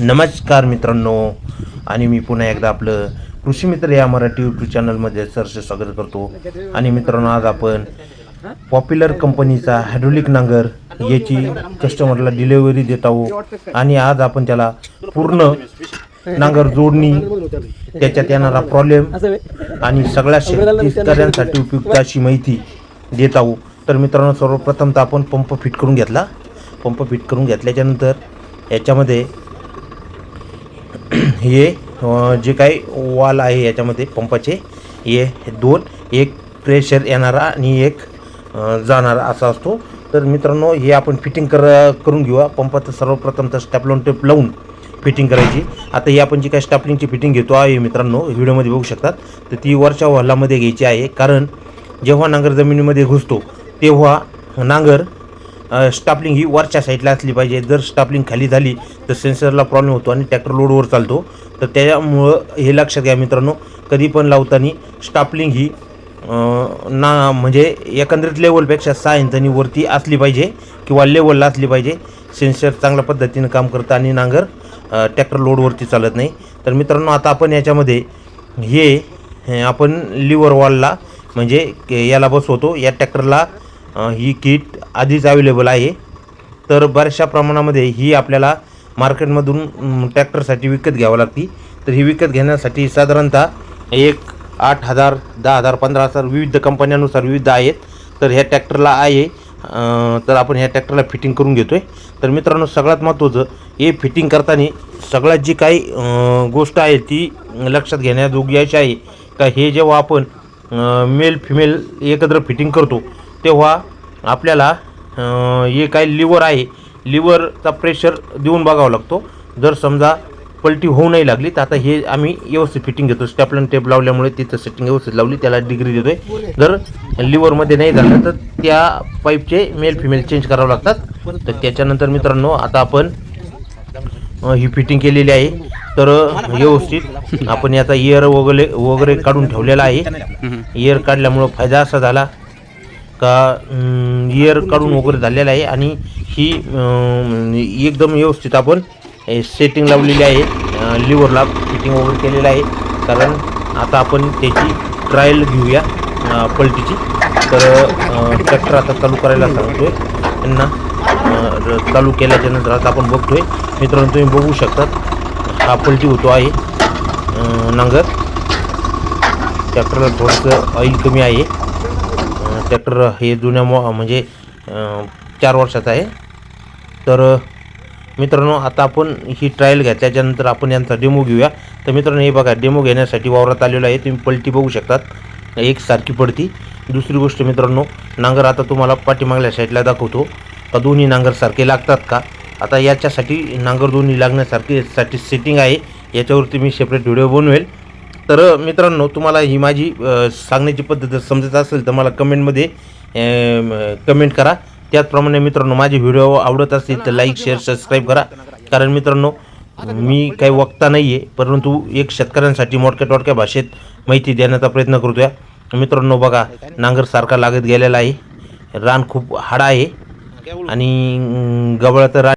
नमस्कार मित्रांनो. आणि मी पुन्हा एकदा आपलं कृषी मित्र या मराठी यूट्यूब चॅनलमध्ये सरसे स्वागत करतो. आणि मित्रांनो आज आपण पॉप्युलर कंपनीचा हायड्रोलिक नांगर याची कस्टमरला डिलेवरी देत आहोत. आणि आज आपण त्याला पूर्ण नांगर जोडणी त्याच्यात येणारा प्रॉब्लेम आणि सगळ्या शेतकऱ्यांसाठी उपयुक्त अशी माहिती देत आहोत. तर मित्रांनो सर्वप्रथम तर आपण पंप फिट करून घेतला. पंप फिट करून घेतल्याच्यानंतर याच्यामध्ये हे जे काही वाल आहे याच्यामध्ये पंपाचे हे दोन एक प्रेशर येणारा आणि एक जाणारा असा असतो. तर मित्रांनो हे आपण फिटिंग कर करून घेऊया पंपाचं सर्वप्रथम तर स्टॅपलॉन टेप लावून फिटिंग करायची. आता ही आपण जी काही स्टॅपलिंगची फिटिंग घेतो आहे मित्रांनो व्हिडिओमध्ये बघू शकतात. तर ती वरच्या वॉलामध्ये घ्यायची आहे. कारण जेव्हा नांगर जमिनीमध्ये घुसतो तेव्हा नांगर स्टापलिंग ही वरच्या साईडला असली पाहिजे. जर स्टापलिंग खाली झाली तर सेन्सरला प्रॉब्लेम होतो आणि ट्रॅक्टर लोडवर चालतो. तर त्यामुळं हे लक्षात घ्या मित्रांनो कधी पण लावताना स्टापलिंग ही ना म्हणजे एकंदरीत लेवलपेक्षा सहा इंचांनी वरती असली पाहिजे किंवा लेवलला असली पाहिजे. सेन्सर चांगल्या पद्धतीनं काम करतं आणि नांगर ट्रॅक्टर लोडवरती चालत नाही. तर मित्रांनो आता आपण याच्यामध्ये हे आपण लिव्हर वॉलला म्हणजे के- याला बसवतो. या ट्रॅक्टरला ही किट आधीच अवेलेबल आहे. तर बऱ्याचशा प्रमाणामध्ये ही आपल्याला मार्केटमधून ट्रॅक्टरसाठी विकत घ्यावं लागते. तर ही विकत घेण्यासाठी साधारणतः एक आठ हजार दहा हजार पंधरा हजार विविध कंपन्यांनुसार विविध आहेत. तर ह्या ट्रॅक्टरला आहे. तर आपण ह्या ट्रॅक्टरला फिटिंग करून घेतो आहे तर मित्रांनो सगळ्यात महत्त्वाचं हे फिटिंग करताना सगळ्यात जी काही गोष्ट आहे ती लक्षात घेण्याजोगी अशी आहे का हे जेव्हा आपण मेल फिमेल एकत्र फिटिंग करतो तेव्हा आपल्याला हे काय लिव्हर आहे लिव्हरचा प्रेशर देऊन बघावा लागतो. जर समजा पलटी होऊ नाही लागली तर आता हे आम्ही व्यवस्थित फिटिंग घेतो. स्टॅपलन टेप लावल्यामुळे तिथं सेटिंग व्यवस्थित लावली त्याला डिग्री देतोय. जर लिव्हरमध्ये नाही झालं तर त्या पाईपचे मेल फिमेल चेंज करावं लागतात. तर त्याच्यानंतर मित्रांनो आता आपण ही फिटिंग केलेली आहे. तर व्यवस्थित आपण याचा इयर वगैरे वगैरे काढून ठेवलेला आहे. इयर काढल्यामुळं फायदा असा झाला. का इयर काढून वगैरे झालेला आहे आणि ही एकदम व्यवस्थित आपण सेटिंग लावलेली आहे. लिव्हरला फिटिंग वगैरे केलेलं आहे. कारण आता आपण त्याची ट्रायल घेऊया पलटीची. तर ट्रॅक्टर आता चालू करायला सांगतोय. त्यांना चालू केल्याच्यानंतर आता आपण बघतोय. मित्रांनो तुम्ही बघू शकतात हा पलटी होतो आहे नांगर. ट्रॅक्टरला थोडंसं ऑइल कमी आहे. ट्रॅक्टर हे जुन्या मॉ म्हणजे चार वर्षाचं आहे. तर मित्रांनो आता आपण ही ट्रायल घेतल्याच्यानंतर आपण यांचा डेमो घेऊया. तर मित्रांनो हे बघा डेमो घेण्यासाठी वावरात आलेलो आहे. तुम्ही पलटी बघू शकतात. एक सारखी पडती. दुसरी गोष्ट मित्रांनो नांगर आता तुम्हाला पाठीमागल्या साईडला दाखवतो. का दोन्ही नांगर सारखे लागतात का? आता याच्यासाठी नांगर दोन्ही लागण्यासारखी साठी सेटिंग आहे. याच्यावरती मी सेपरेट व्हिडिओ बनवेल. तर मित्रांनो तुम्हाला ही माझी सांगण्याची पद्धत जर समजत असेल तर मला कमेंटमध्ये कमेंट करा. त्याचप्रमाणे मित्रांनो माझे व्हिडिओ आवडत असतील तर लाईक शेअर सबस्क्राईब करा. कारण मित्रांनो मी काही वक्ता नाही आहे परंतु एक शेतकऱ्यांसाठी मोडक्या टोडक्या भाषेत माहिती देण्याचा प्रयत्न करतोय. मित्रांनो बघा नांगर सारखा लागत गेलेला आहे. रान खूप हाडा आहे. आणि अं, गवळाचं रान